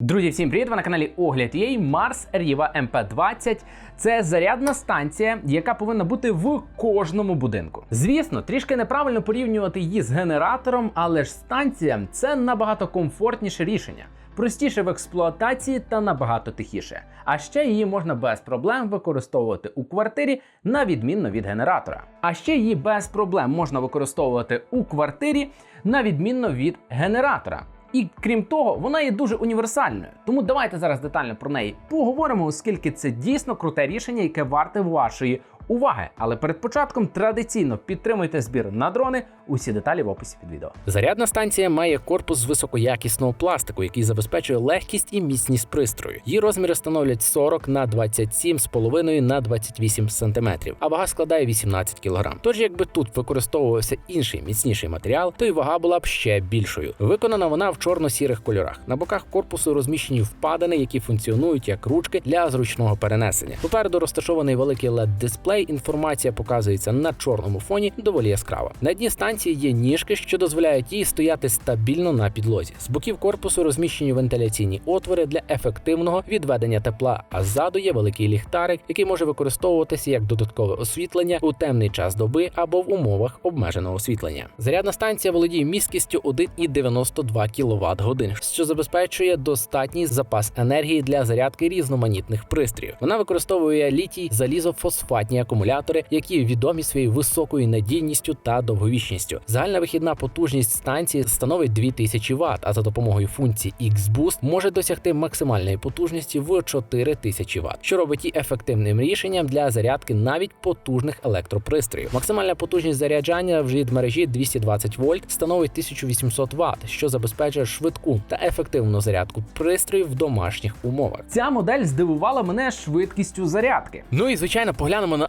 Друзі, всім привіт! Ви на каналі Огляд Єй Марс Ріва МП20. Це зарядна станція, яка повинна бути в кожному будинку. Звісно, трішки неправильно порівнювати її з генератором, але ж станція це набагато комфортніше рішення. Простіше в експлуатації та набагато тихіше. А ще її можна без проблем використовувати у квартирі на відмінно від генератора. А ще її без проблем можна використовувати у квартирі на відмінно від генератора. І крім того, вона є дуже універсальною. Тому давайте зараз детально про неї поговоримо, оскільки це дійсно круте рішення, яке варте вашої уваги. Але перед початком традиційно підтримуйте збір на дрони. Усі деталі в описі під відео. Зарядна станція має корпус з високоякісного пластику, який забезпечує легкість і міцність пристрою. Її розміри становлять 40 на 27,5 на 28 см, а вага складає 18 кг. Тож, якби тут використовувався інший міцніший матеріал, то й вага була б ще більшою. Виконана вона в чорно-сірих кольорах. На боках корпусу розміщені впадини, які функціонують як ручки для зручного перенесення. Попереду розташований великий led дисплей. Інформація показується на чорному фоні доволі яскрава. На дні станції є ніжки, що дозволяють їй стояти стабільно на підлозі. З боків корпусу розміщені вентиляційні отвори для ефективного відведення тепла, а ззаду є великий ліхтарик, який може використовуватися як додаткове освітлення у темний час доби або в умовах обмеженого освітлення. Зарядна станція володіє міськістю 1,92 кВт годин, що забезпечує достатній запас енергії для зарядки різноманітних пристроїв. Вона використовує літій залізофосфатні акумулятори, які відомі своєю високою надійністю та довговічністю. Загальна вихідна потужність станції становить 2000 Вт, а за допомогою функції X-Boost може досягти максимальної потужності в 4000 Вт, що робить її ефективним рішенням для зарядки навіть потужних електропристроїв. Максимальна потужність заряджання від мережі 220 вольт становить 1800 Вт, що забезпечує швидку та ефективну зарядку пристроїв в домашніх умовах. Ця модель здивувала мене швидкістю зарядки. Ну і звичайно, поглянемо на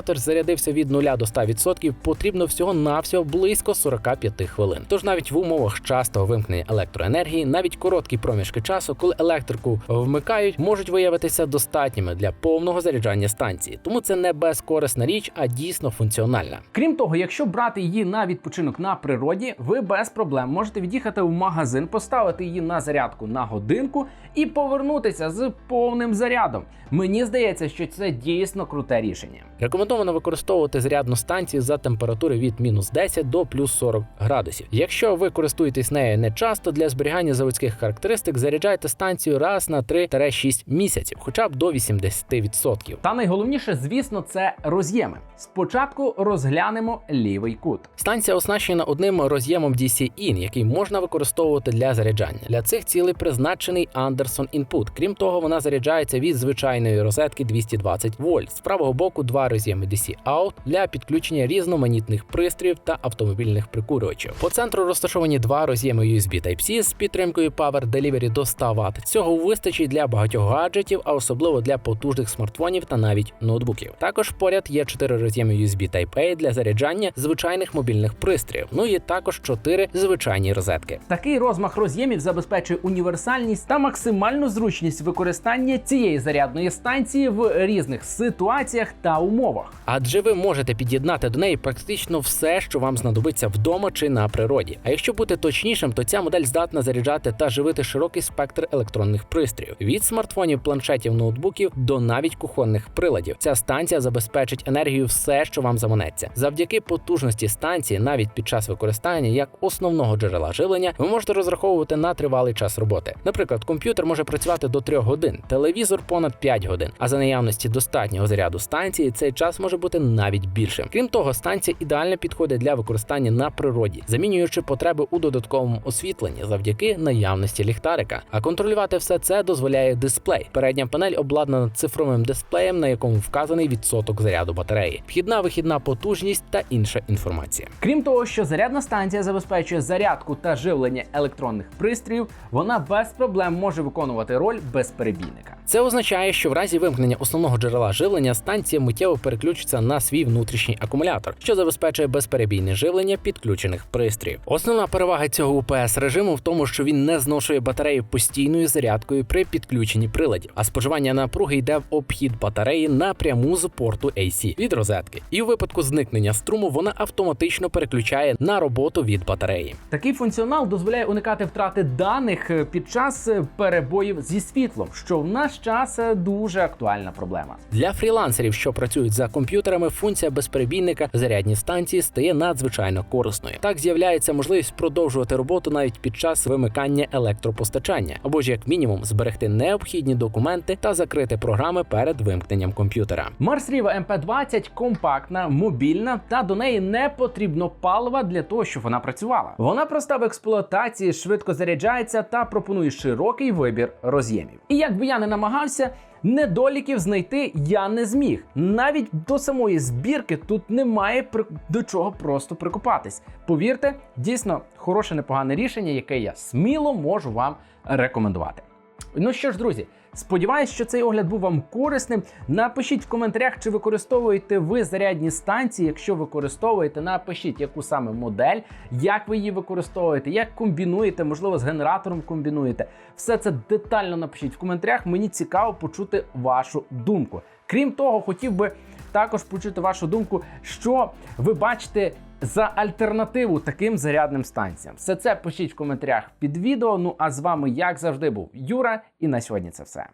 зарядився від 0 до 100%, потрібно всього навсього близько 45 хвилин. Тож навіть в умовах частого вимкнення електроенергії, навіть короткі проміжки часу, коли електрику вмикають, можуть виявитися достатніми для повного заряджання станції. Тому це не безкорисна річ, а дійсно функціональна. Крім того, якщо брати її на відпочинок на природі, ви без проблем можете від'їхати в магазин, поставити її на зарядку на годинку і повернутися з повним зарядом. Мені здається, що це дійсно круте рішення. Рекомендовано використовувати зарядну станцію за температури від мінус 10 до плюс 40 градусів. Якщо ви користуєтесь нею не часто, для зберігання заводських характеристик заряджайте станцію раз на 3-6 місяців, хоча б до 80%. Та найголовніше, звісно, це роз'єми. Спочатку розглянемо лівий кут. Станція оснащена одним роз'ємом DC-IN, який можна використовувати для заряджання. Для цих цілей призначений Anderson Input. Крім того, вона заряджається від звичайної розетки 220 вольт. З правого боку два роз'єми DC-Out для підключення різноманітних пристроїв та автомобільних прикурювачів. По центру розташовані два роз'єми USB Type-C з підтримкою Power Delivery до 100 Вт. Цього вистачить для багатьох гаджетів, а особливо для потужних смартфонів та навіть ноутбуків. Також поряд є чотири роз'єми USB Type-A для заряджання звичайних мобільних пристроїв. Ну і також чотири звичайні розетки. Такий розмах роз'ємів забезпечує універсальність та максимальну зручність використання цієї зарядної станції в різних ситуаціях та умовах. Адже ви можете під'єднати до неї практично все, що вам знадобиться вдома чи на природі. А якщо бути точнішим, то ця модель здатна заряджати та живити широкий спектр електронних пристроїв від смартфонів, планшетів, ноутбуків до навіть кухонних приладів. Ця станція забезпечить енергію все, що вам заманеться. Завдяки потужності станції, навіть під час використання як основного джерела живлення, ви можете розраховувати на тривалий час роботи. Наприклад, комп'ютер може працювати до 3 годин, телевізор понад 5 годин. А за наявності достатнього заряду станції цей час може бути навіть більшим. Крім того, станція ідеально підходить для використання на природі, замінюючи потреби у додатковому освітленні завдяки наявності ліхтарика. А контролювати все це дозволяє дисплей. Передня панель обладнана цифровим дисплеєм, на якому вказаний відсоток заряду батареї, вхідна вихідна потужність та інша інформація. Крім того, що зарядна станція забезпечує зарядку та живлення електронних пристроїв, вона без проблем може виконувати роль безперебійника. Це означає, що в разі вимкнення основного джерела живлення станція миттєво переключиться на свій внутрішній акумулятор, що забезпечує безперебійне живлення підключених пристроїв. Основна перевага цього УПС режиму в тому, що він не зношує батарею постійною зарядкою при підключенні приладів, а споживання напруги йде в обхід батареї напряму з порту AC від розетки. І у випадку зникнення струму вона автоматично переключає на роботу від батареї. Такий функціонал дозволяє уникати втрати даних е, під час е, перебоїв зі світлом, що в наш час е, дуже актуальна проблема. Для фрілансерів, що працюють за комп'ютерами, функція безперебійника зарядні станції стає надзвичайно корисною. Так з'являється можливість продовжувати роботу навіть під час вимикання електропостачання, або ж як мінімум зберегти необхідні документи та закрити програми перед вимкненням комп'ютера. Riva MP20 компактна, мобільна та до неї не потрібно палива для того, щоб вона працювала. Вона проста в експлуатації, швидко заряджається та пропонує широкий вибір роз'ємів. І як би я не намагався. Недоліків знайти я не зміг. Навіть до самої збірки тут немає до чого просто прикопатись. Повірте, дійсно хороше непогане рішення, яке я сміло можу вам рекомендувати. Ну що ж, друзі, сподіваюсь, що цей огляд був вам корисним. Напишіть в коментарях, чи використовуєте ви зарядні станції. Якщо використовуєте, напишіть, яку саме модель, як ви її використовуєте, як комбінуєте, можливо, з генератором комбінуєте. Все це детально напишіть в коментарях. Мені цікаво почути вашу думку. Крім того, хотів би також почути вашу думку, що ви бачите за альтернативу таким зарядним станціям. Все це пишіть в коментарях під відео. Ну а з вами, як завжди, був Юра, і на сьогодні це все.